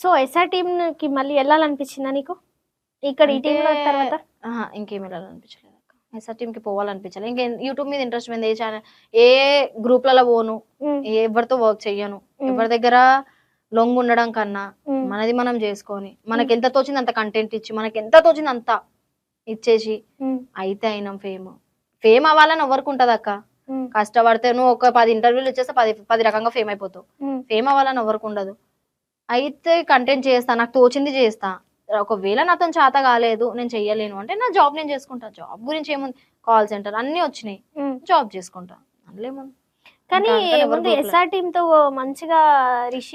So SR టీమ్కి మళ్ళీ వెళ్ళాలనిపించిందా నీకు? ఇక్కడ ఈ టీమ్ తర్వాత? ఇంకేం వెళ్ళాలనిపించలేదు ఎస్ఆర్ టీమ్కి పోవాలనిపించలేదు. ఇంకా యూట్యూబ్ మీద ఇంట్రెస్ట్ పోయింది ఏ ఛానల్ ఏ గ్రూప్లలో పోను ఎవరితో వర్క్ చెయ్యను ఎవరి దగ్గర లొంగు ఉండడం కన్నా మనది మనం చేసుకొని మనకి ఎంత తోచింది అంత కంటెంట్ ఇచ్చి మనకి ఎంత తోచింది అంత ఇచ్చేసి అయితే అయినాం ఫేమ్ ఫేమ్ అవ్వాలని ఎవరికి ఉంటది అక్క? కష్టపడితే నువ్వు ఒక పది ఇంటర్వ్యూలు ఇచ్చేస్తే పది పది రకంగా ఫేమ్ అయిపోతావు. ఫేమ్ అవ్వాలని ఎవరికి ఉండదు. అయితే కంటెంట్ చేస్తా నాకు తోచింది చేస్తా. ఒకవేళ నాతో చేత కాలేదు నేను చెయ్యలేను అంటే నా జాబ్ నేను చేసుకుంటా. జాబ్ గురించి ఏముంది? కాల్ సెంటర్ అన్ని వచ్చినాయి. జాబ్ చేసుకుంటా. అందులోముంది కానీ ముందు గొప్పలే. ఎస్ఆర్ టీమ్తో మంచిగా రిషి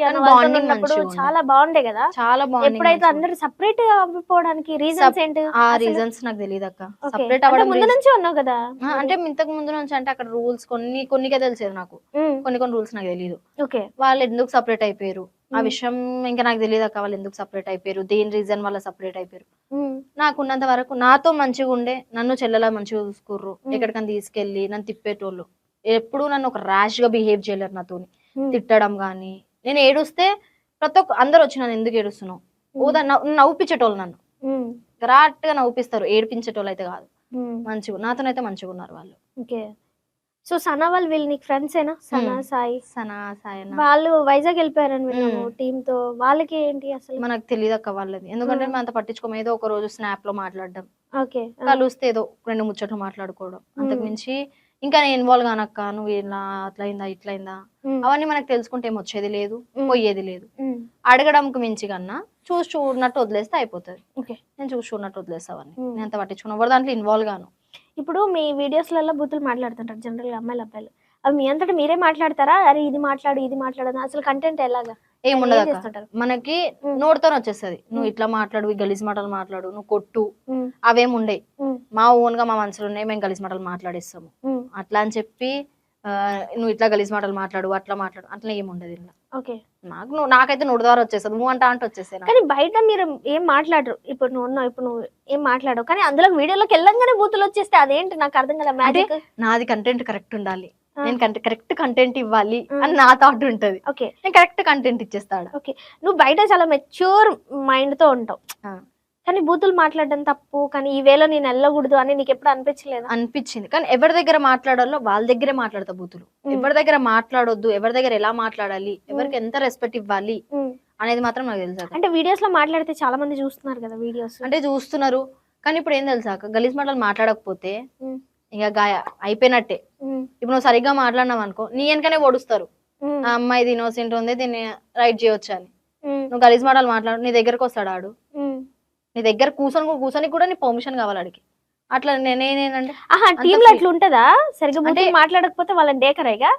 ఉన్నప్పుడు. చాలా బాగుండే కదా? చాలా ఎప్పుడైతే బాగుంది అందరు సపరేట్గా అవ్వకపోవడానికి రీజన్స్ ఏంటి ఆ? రీజన్స్ నాకు తెలియదు అక్క. సపరేట్ అవ్వడం ముందు నుంచే ఉన్నావు కదా? అంటే ఇంతకు ముందు నుంచి అంటే అక్కడ రూల్స్ కొన్ని కొన్నికే తెలిసేది నాకు. కొన్ని కొన్ని రూల్స్ నాకు తెలియదు ఓకే. వాళ్ళు ఎందుకు సపరేట్ అయిపోయారు? ఆ విషయం ఇంకా నాకు తెలియదు అక్క వాళ్ళు ఎందుకు సపరేట్ అయిపోయారు? దేని రీజన్ వల్ల సపరేట్ అయిపోయారు? నాకు ఉన్నంత వరకు నాతో మంచిగా ఉండే నన్ను చెల్లెలా మంచిగా చూసుకుర్రు. ఎక్కడికైనా తీసుకెళ్ళి నన్ను తిప్పేటోళ్ళు. ఎప్పుడు నన్ను ఒక ర్యాష్గా బిహేవ్ చేయలేరు నాతోని. తిట్టడం కానీ నేను ఏడుస్తే ప్రతి ఒక్క అందరు వచ్చి నన్ను ఎందుకు ఏడుస్తున్నావు? ఊదా నవ్వు- నవ్వుపించేటోళ్ళు నన్ను. గ్రాట్గా నవ్వుపిస్తారు ఏడిపించేటోళ్ళు అయితే కాదు. మంచిగా నాతోనైతే మంచిగా ఉన్నారు వాళ్ళు. ఓకే. సో సనా వాళ్ళు వీళ్ళు నీకు ఫ్రెండ్స్ ఏనా? సనా. సాయి? సనా సాయన. వాళ్ళు వైజాగ్ వెళ్ళిపోయారని విన్నాము. టీమ్తో. వాళ్ళకి ఏంటి అసలు? మనకు తెలియదు అక్క వాళ్ళది. ఎందుకంటే. మేము అంత పట్టించుకోము. ఏదో ఒక రోజు స్నాప్లో మాట్లాడడం. ఓకే. కలిస్తే ఏదో రెండు ముచ్చట్లు మాట్లాడుకోవడం. అంతకు. మించి ఇంకా నేను ఇన్వాల్వ్ కానక్క నువ్వు ఇలా అట్లా అయిందా ఇట్లా అయిందా అవన్నీ మనకు తెలుసుకుంటే ఏం వచ్చేది లేదు పోయేది లేదు. అడగడంకి మించి కన్నా చూసి చూడనట్టు వదిలేస్తే అయిపోతుంది. ఓకే. నేను చూసి చూడనట్టు వదిలేస్తా అవన్నీ. Hmm. నేను అంత పట్టించుకున్నా దాంట్లో ఇన్వాల్వ్ గాను. ఇప్పుడు మీ వీడియోస్లలో బూతులు మాట్లాడుతుంటారు జనరల్గా అమ్మాయిలు అబ్బాయిలు. అవి మీ అంతటా మీరే మాట్లాడతారా? అరే ఇది మాట్లాడు ఇది మాట్లాడదు. అసలు కంటెంట్ ఎలాగా? ఏం ఏం ఉండదు అక్క చేస్తుంటారు? మనకి. నోటితో వచ్చేస్తుంది. నువ్వు. ఇట్లా మాట్లాడు ఈ గలీజ్ మాటలు మాట్లాడు నువ్వు కొట్టు. అవేం ఉండయి. మా ఓన్గా మా మనసులో ఉన్నాయి మేము గలీజ్ మాటలు మాట్లాడిస్తాము. అట్లా అని చెప్పి నువ్వు ఇట్లా గలీజ్ మాటలు మాట్లాడు అట్లా మాట్లాడు అట్లా ఏం ఉండదు ఇలా ఓకే. నాకు నువ్వు నాకైతే నోటి ద్వారా వచ్చేస్తుంది నువ్వు అంటా అంటే వచ్చేసాను? కానీ బయట మీరు ఏం మాట్లాడరు. ఇప్పుడు నువ్వు ఉన్నావు ఇప్పుడు నువ్వు ఏం మాట్లాడవు. కానీ అందులో వీడియోలోకి వెళ్ళంగానే బూతులు వచ్చేస్తే అదేంటి? నాకు అర్థం కదా మ్యాజిక్ నాది కంటెంట్ కరెక్ట్ ఉండాలి. నేను కరెక్ట్ కంటెంట్ ఇవ్వాలి. అని నా థాట్ ఉంటది. ఓకే. నేను కరెక్ట్ కంటెంట్ ఇచ్చేస్తాడు? నువ్వు బయట చాలా మెచ్యూర్ మైండ్తో ఉంటావు. కానీ బూతులు మాట్లాడడం తప్పు కానీ ఈ వేళ నేను వెళ్ళకూడదు అని నీకు ఎప్పుడు అనిపించలేదా? అనిపించింది. కానీ ఎవరి దగ్గర మాట్లాడాలో వాళ్ళ దగ్గరే మాట్లాడతా బూతులు. ఎవరి దగ్గర మాట్లాడొద్దు ఎవరి దగ్గర ఎలా మాట్లాడాలి ఎవరికి ఎంత రెస్పెక్ట్ ఇవ్వాలి. అనేది మాత్రం నాకు తెలుసా అంటే వీడియోస్లో మాట్లాడితే చాలా మంది చూస్తున్నారు కదా వీడియోస్ అంటే చూస్తున్నారు. కానీ ఇప్పుడు ఏం తెలుసాక గలీజ్ మాటలు మాట్లాడకపోతే. ఇక గాయ అయిపోయినట్టే. ఇప్పుడు నువ్వు సరిగ్గా మాట్లాడినావు అనుకో నీ వెనకనే ఓడుస్తారు. ఆ అమ్మాయి ఇది ఇన్నోసెంట్ ఉంది దీన్ని రైట్ చేయొచ్చు అని నువ్వు గలీజ్ మాటలు మాట్లాడు నీ దగ్గరకు వస్తాడు ఆడు. నీ దగ్గర కూర్చొని కూర్చొని కూడా నీ పర్మిషన్ కావాలి ఆడికి. అట్లా నేనేనంటే ఆహా టీమ్లో. అట్లా ఉంటదా? సరిగ్గా అంటే- మాట్లాడకపోతే వాళ్ళని డేకరేగా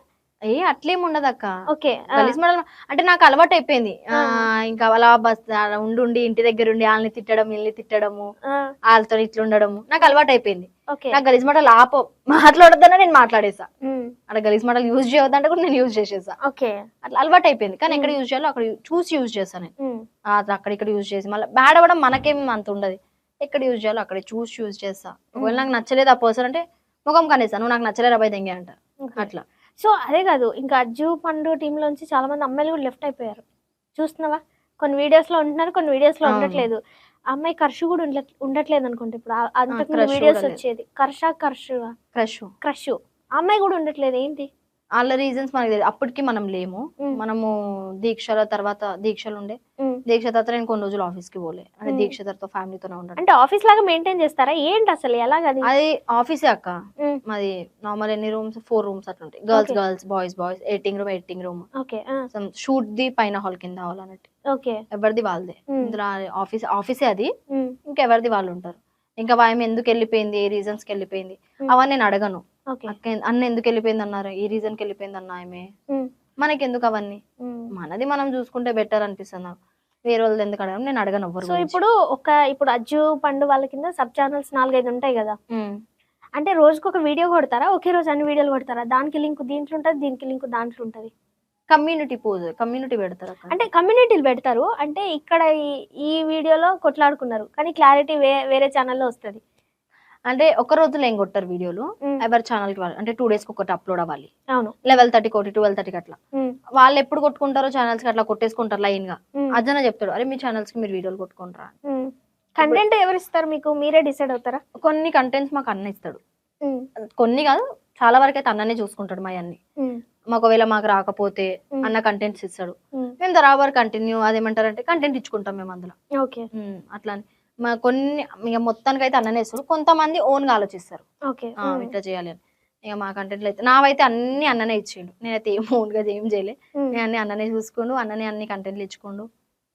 ఏ అట్లేం ఉండదు అక్క. ఓకే అంటే నాకు అలవాటు అయిపోయింది. ఇంకా అలా బస్ ఉండి ఇంటి దగ్గర ఉండి వాళ్ళని తిట్టడం వీళ్ళని తిట్టడము వాళ్ళతో ఇట్లా ఉండడము. నాకు అలవాటు అయిపోయింది. ఓకే. నాకు గలీజ్ మాటలు ఆప. మాట్లాడొద్దన్నా నేను మాట్లాడేసా. అక్కడ గలీజ్ మాటలు యూజ్ చేయొద్దంటే కూడా నేను యూజ్ చేసేసా. ఓకే. అట్లా అలవాటు అయిపోయింది. కానీ ఎక్కడ యూజ్ చేయాలో అక్కడ చూసి యూజ్ చేస్తాను నేను. అక్కడ ఇక్కడ యూజ్ చేసి మళ్ళీ బ్యాడ్ అవ్వడం మనకేం అంత ఉండదు. ఎక్కడ యూజ్ చేయాలో అక్కడ చూసి యూజ్ చేస్తా ఒకవేళ నాకు నచ్చలేదు ఆ పర్సన్ అంటే ముఖం కనేసా. నువ్వు నాకు నచ్చలేదు అబ్బాయి దెంగే అంట. అట్లా. సో అదే కాదు ఇంకా అజ్జు పండు టీమ్ లోంచి చాలా మంది అమ్మాయిలు కూడా లెఫ్ట్ అయిపోయారు. చూస్తున్నావా? కొన్ని వీడియోస్లో ఉంటున్నారు కొన్ని వీడియోస్లో. ఉండట్లేదు. అమ్మాయి కర్షు కూడా ఉండలే- ఉండట్లేదు అనుకుంటా ఇప్పుడు. అంతకు క్రష్ వీడియోస్. వచ్చేది. కర్ష కర్షు క్రష్. క్రష్. అమ్మాయి కూడా ఉండట్లేదు ఏంటి? వాళ్ళ రీజన్స్ మనకి తెలియదు అప్పటికి మనం లేము. ఉమ్. మనము దీక్షల తర్వాత దీక్షలు ఉండే. ఉమ్. దీక్ష తర్వాత నేను కొన్ని రోజులు ఆఫీస్కి పోలే. అంటే. దీక్ష తర్వాత ఫ్యామిలీతోనే ఉండడం. అంటే ఆఫీస్ లాగా మెయింటైన్ చేస్తారా? ఏంటి అసలు? ఎలాగది? అది ఆఫీసే అక్క. మాది నార్మల్ ఎన్ని రూమ్స్ ఫోర్ రూమ్స్ అట్లా ఉంటాయి. Girls. Girls boys boys eating room eating room okay shoot ది పైన హాల్ కింద హాల్ అన్నట్టు ఓకే ఎవరిది వాళ్ళదే. ఇందులో ఆఫీస్ ఆఫీసే అది. ఇంకెవరిది వాళ్ళు ఉంటారు. ఇంకా ఆమె ఎందుకు వెళ్ళిపోయింది? ఏ రీజన్స్కి వెళ్ళిపోయింది. అవన్నీ నేను అడగను. అన్న ఎందుకు వెళ్ళిపోయింది అన్నారు? ఈ రీజన్కి వెళ్ళిపోయింది అన్న ఆమె? ఉమ్. మనకి ఎందుకు అవన్నీ. మనది మనం చూసుకుంటే బెటర్ అనిపిస్తుంది నాకు. వేరే వాళ్ళది ఎందుకు అడగను? నేను అడగను ఎవ్వరు సో ఇప్పుడు ఒక ఇప్పుడు అజ్జు పండు వాళ్ళ కింద సబ్ ఛానల్స్ నాలుగైదు ఉంటాయి కదా. అంటే రోజుకి ఒక వీడియో కొడతారా? ఒకే రోజు అన్ని వీడియోలు కొడతారా? దానికి లింక్ దీంట్లో ఉంటుంది దీనికి లింక్ దాంట్లో ఉంటుంది. కమ్యూనిటీ పోజ్ కమ్యూనిటీ పెడతారు అంటే కమ్యూనిటీలు పెడతారు. అంటే ఇక్కడ ఈ- ఈ వీడియోలో కొట్లాడుకున్నారు. కానీ క్లారిటీ వే వేరే ఛానల్లో వస్తుంది. అంటే ఒక రోజులో ఏం కొట్టారు వీడియోలు? ఎవరి ఛానల్కి వాళ్ళు అంటే టూ డేస్కి ఒకటి అప్లోడ్ అవ్వాలి. అవును. లెవెల్ థర్టీ కోటి ట్వెల్వ్ థర్టీకి అట్లా. వాళ్ళు ఎప్పుడు కొట్టుకుంటారో ఛానల్స్కి అట్లా కొట్టేసుకుంటారు లైన్గా. అజన చెప్తాడు అరే మీ ఛానల్స్కి మీరు వీడియోలు కొట్టుకుంటారా. కంటెంట్ ఎవరు ఇస్తారు మీకు? మీరే డిసైడ్ అవుతారా? కొన్ని కంటెంట్స్ మాకు అన్న ఇస్తాడు. కొన్ని కాదు చాలా వరకు అయితే అన్ననే చూసుకుంటాడు మా అన్ని మాకు ఒకవేళ మాకు రాకపోతే అన్న కంటెంట్స్ ఇస్తాడు. మేము. బరాబర్ కంటిన్యూ అదేమంటారంటే కంటెంట్ ఇచ్చుకుంటాం మేము అందులో. ఓకే. అట్లా కొన్ని ఇక మొత్తానికి అయితే అన్ననే ఇస్తారు కొంతమంది ఓన్గా ఆలోచిస్తారు. ఓకే. ఇట్లా చేయాలి అని. ఇక మా కంటెంట్లు అయితే నావైతే అన్ని అన్ననే ఇచ్చిండు. నేనైతే ఏం ఓన్గా ఏం చేయలే. నేను అన్ని అన్ననే చూసుకోండు అన్ననే అన్ని కంటెంట్లు ఇచ్చుకోండు.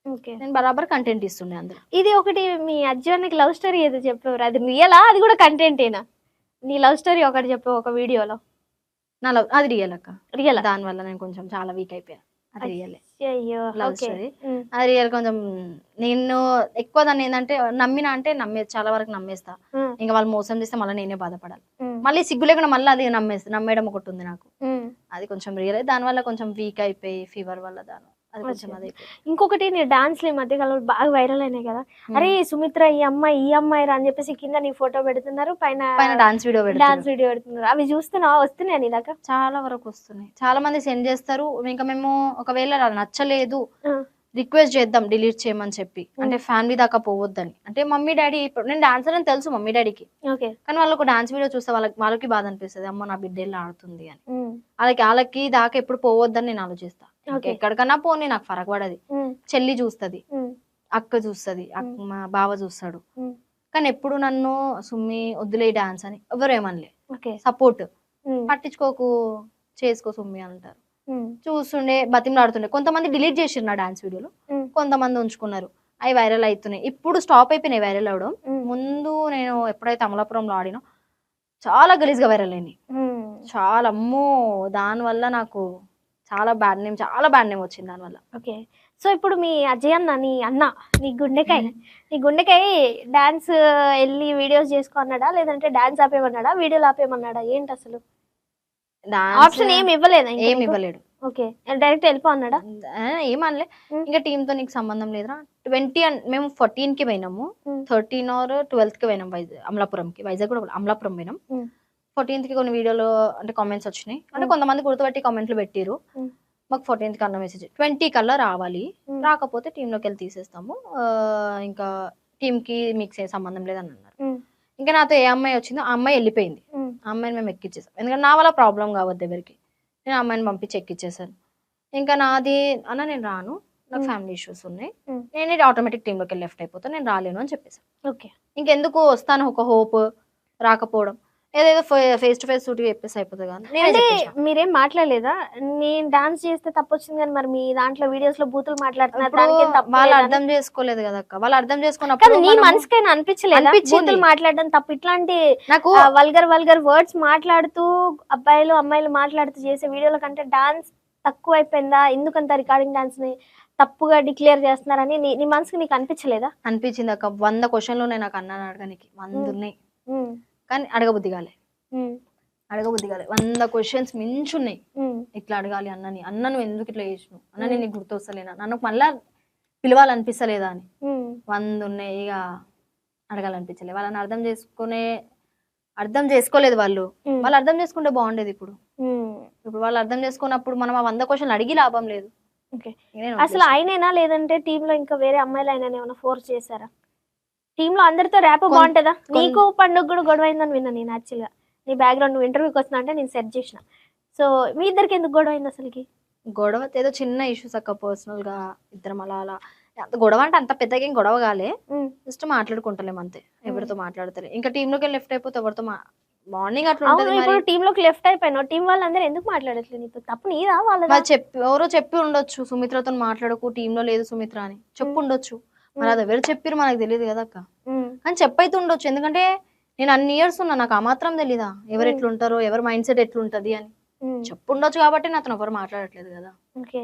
ఓకే. నేను బరాబర్ కంటెంట్ ఇస్తుండే అందులో. ఇది ఒకటి మీ అజ్జానికి లవ్ స్టోరీ ఏదో చెప్పేవారు. అది రియలా అది కూడా కంటెంటేనా నీ లవ్ స్టోరీ ఒకటి చెప్పు ఒక వీడియోలో. నా లవ్ అది రియల్ అక్క. రియల్ దాని వల్ల నేను కొంచెం చాలా వీక్ అయిపోయా. అది రియల్ అయ్యో లవ్ స్టోరీ అది. రియల్ కొంచెం. నేను ఎక్కువ దాన్ని ఏంటంటే నమ్మిన అంటే నమ్మే చాలా వరకు నమ్మేస్తా. ఇంకా వాళ్ళు మోసం చేస్తే మళ్ళీ నేనే బాధపడాలి. మళ్ళీ సిగ్గు లేకుండా మళ్ళీ అది నమ్మేస్తా నమ్మేయడం ఒకటి ఉంది నాకు. అది కొంచెం రియల్ దాని వల్ల కొంచెం వీక్ అయిపోయి ఫీవర్ వల్ల దాని అది కొంచెం అచ్చా. అది ఇంకొకటి నీ డాన్స్లు ఈ మధ్య కాలంలో బాగా వైరల్ అయినాయి కదా. అరే సుమిత్ర ఈ అమ్మాయి ఈ అమ్మాయి రా అని చెప్పేసి కింద నీ ఫోటో పెడుతున్నారు పైన పైన డాన్స్ వీడియో డాన్స్ వీడియో పెడుతున్నారు. అవి చూస్తున్నావా? వస్తున్నాయి నీ దాకా? చాలా వరకు వస్తున్నాయి. చాలా మంది సెండ్ చేస్తారు. ఇంకా మేము ఒకవేళ నచ్చలేదు. రిక్వెస్ట్ చేద్దాం డిలీట్ చేయమని చెప్పి. అంటే ఫ్యామిలీ దాకా పోవద్దని. అంటే మమ్మీ డాడీ ఇప్పుడు నేను డాన్సర్ అని తెలుసు మమ్మీ డాడీకి. ఓకే. కానీ వాళ్ళకు డాన్స్ వీడియో చూస్తే వాళ్ళకి వాళ్ళకి బాధ అనిపిస్తుంది. అమ్మ నా బిడ్డ ఆడుతుంది అని. వాళ్ళకి వాళ్ళకి దాకా ఎప్పుడు పోవద్దని నేను ఆలోచిస్తా. Okay. ఎక్కడికన్నా పోనీ నాకు ఫరక్ పడది. చెల్లి చూస్తది. అక్క చూస్తది. మా బావ చూస్తాడు. కానీ ఎప్పుడు నన్ను సుమ్మి వద్దులే డాన్స్ అని ఎవరు ఏమనలే సపోర్ట్. పట్టించుకోకు చేసుకో సుమ్మి అంటారు. చూస్తుండే బతిమలాడుతుండే. కొంతమంది డిలీట్ చేసిరు నా డాన్స్ వీడియోలు. కొంతమంది ఉంచుకున్నారు. అవి వైరల్ అవుతున్నాయి. ఇప్పుడు స్టాప్ అయిపోయినాయి వైరల్ అవడం. ముందు నేను ఎప్పుడైతే అమలాపురంలో ఆడినో చాలా గలీజ్గా వైరల్ అయినాయి. చాలా అమ్మో దానివల్ల నాకు చాలా బ్యాడ్ నేమ్ చాలా బ్యాడ్ నేమ్ వచ్చింది దానివల్ల ఓకే. సో ఇప్పుడు మీ అజయ్ అన్న నీ అన్న నీ గుండెకాయ నీ గుండెకాయ డాన్స్ వెళ్ళి వీడియోస్ చేసుకో అన్నాడా? లేదంటే డాన్స్ ఆపేమన్నాడా వీడియోలు ఆపేమన్నాడా ఏంటి అసలు? ఆప్షన్ ఏమి ఇవ్వలేదా ఇంకా ఏం నీకు? ఇవ్వలేడు. ఓకే. డైరెక్ట్ వెళ్ళిపో అన్నాడా? ఏమనలే. ఇంకా టీమ్తో నీకు సంబంధం లేదురా. ట్వంటీ మేము ఫోర్టీన్కి పోయినాము. థర్టీన్ ఆర్ ట్వెల్త్కి పోయినాం వైజాగ్ అమలాపురం కి వైజాగ్ కూడా అమలాపురం పోయినాం. ఫోర్టీన్త్కి కొన్ని వీడియోలు అంటే కామెంట్స్ వచ్చినాయి. అంటే. కొంతమంది గుర్తుపట్టి కామెంట్లు పెట్టిరు. మాకు ఫోర్టీన్త్ కన్నా మెసేజ్ ట్వంటీ కల్లా రావాలి. రాకపోతే team లోకి వెళ్ళి తీసేస్తాము. ఇంకా టీమ్కి మీకు ఏ సంబంధం లేదని అన్నారు. ఇంకా నాతో ఏ అమ్మాయి వచ్చిందో ఆ అమ్మాయి వెళ్ళిపోయింది. ఆ అమ్మాయిని మేము ఎక్కిచ్చేసాం. ఎందుకంటే నా వల్ల ప్రాబ్లం కావద్దు ఎవరికి. నేను ఆ అమ్మాయిని పంపించి ఎక్కిచ్చేసాను. ఇంకా నాది అన్న నేను రాను. నాకు. ఫ్యామిలీ ఇష్యూస్ ఉన్నాయి. నేను ఆటోమేటిక్ టీంలోకి వెళ్ళి లెఫ్ట్ అయిపోతాను నేను రాలేను అని చెప్పేసాను. ఓకే. ఇంకెందుకు వస్తాను ఒక హోప్ రాకపోవడం. ఏదేదో ఫేస్ టు ఫేస్ సూట్ చెప్పేసి అయిపోతుంది కానీ నేనే అంటే. మీరేం మాట్లాడలేదా? నేను డాన్స్ చేస్తే తప్పు వచ్చింది కానీ మరి మీ దాంట్లో వీడియోస్లో బూతులు మాట్లాడుతున్నారు వాళ్ళు? అర్థం చేసుకోలేదు కదా అక్క. వాళ్ళు అర్థం చేసుకున్నప్పుడు నీ మనసుకైనా అనిపించలేదా. బూతులు మాట్లాడడం తప్పు. ఇట్లాంటి నాకు వల్గర్ వల్గర్ వర్డ్స్ మాట్లాడుతూ అబ్బాయిలు అమ్మాయిలు మాట్లాడుతూ చేసే వీడియోల కంటే డాన్స్ తక్కువ అయిపోయిందా ఎందుకంత రికార్డింగ్ డాన్స్ని తప్పుగా డిక్లేర్ చేస్తున్నారని నీ మనసుకి నీకు అనిపించలేదా? అనిపించింది అక్క. వంద క్వశ్చన్లు ఉన్నాయి నాకు అన్నాను అడగనికి. వంద. ఉన్నాయి కానీ అడగబుద్ధి కాలే. అడగబుద్ధి కాలే. వంద క్వశ్చన్స్ మించున్నాయి. ఇట్లా అడగాలి అన్నని. అన్న నువ్వు ఎందుకు ఇట్లా చేసినావు? అన్న నేను గుర్తొస్తలేనా? నన్ను మళ్ళా పిలవాలనిపిస్తలేదా అని. వంద ఉన్నాయి ఇక అడగాలనిపించలే వాళ్ళని అర్థం చేసుకునే అర్థం చేసుకోలేదు వాళ్ళు. వాళ్ళు అర్థం చేసుకుంటే బాగుండేది ఇప్పుడు. ఇప్పుడు వాళ్ళు అర్థం చేసుకున్నప్పుడు మనం ఆ వంద క్వశ్చన్లు అడిగి లాభం లేదు. అసలు ఆయనేనా లేదంటే టీమ్లో ఇంకా వేరే అమ్మాయిలు అయినా ఏమైనా ఫోర్స్ చేశారా? టీమ్లో అందరితో ర్యాప్ బాగుంటుందా? నీకు పండుగ కూడా గొడవ అయిందని విన్నా నేను యాక్చువల్గా నీ బ్యాక్గ్రౌండ్ నువ్వు ఇంటర్వ్యూకి వస్తున్నా అంటే నేను సెట్ చేసిన. సో మీ ఇద్దరికి ఎందుకు గొడవ అయింది అసలుకి? గొడవ ఏదో చిన్న ఇష్యూస్ అక్క పర్సనల్గా ఇద్దరం అలా అలా. అంత గొడవ అంటే అంత పెద్దగా ఏం గొడవ కాలే. జస్ట్ మాట్లాడుకుంటలేం అంతే. ఎవరితో మాట్లాడతలే ఇంకా టీమ్లోకి లెఫ్ట్ అయిపోతే ఎవరితో మార్నింగ్ అట్లా ఇప్పుడు టీమ్లోకి లెఫ్ట్ అయిపోయినావు. టీం వాళ్ళందరూ ఎందుకు మాట్లాడట్లేదు నీతో? తప్పు నీదా వాళ్ళదా? మరి చెప్పి ఎవరో చెప్పి ఉండొచ్చు. సుమిత్రతో మాట్లాడకు టీమ్లో లేదు సుమిత్ర అని. చెప్పు ఉండొచ్చు. మరి అది ఎవరు చెప్పారు మనకు తెలియదు కదా అక్క? కానీ చెప్పైతే ఉండొచ్చు ఎందుకంటే నేను అన్ని ఇయర్స్ ఉన్నా నాకు ఆ మాత్రం తెలీదా? ఎవరు. ఎట్లుంటారో ఎవరి మైండ్ సెట్ ఎట్లుంటది అని. ఉమ్, చెప్పు ఉండొచ్చు కాబట్టి నాతో ఎవరు మాట్లాడట్లేదు కదా. ఓకే.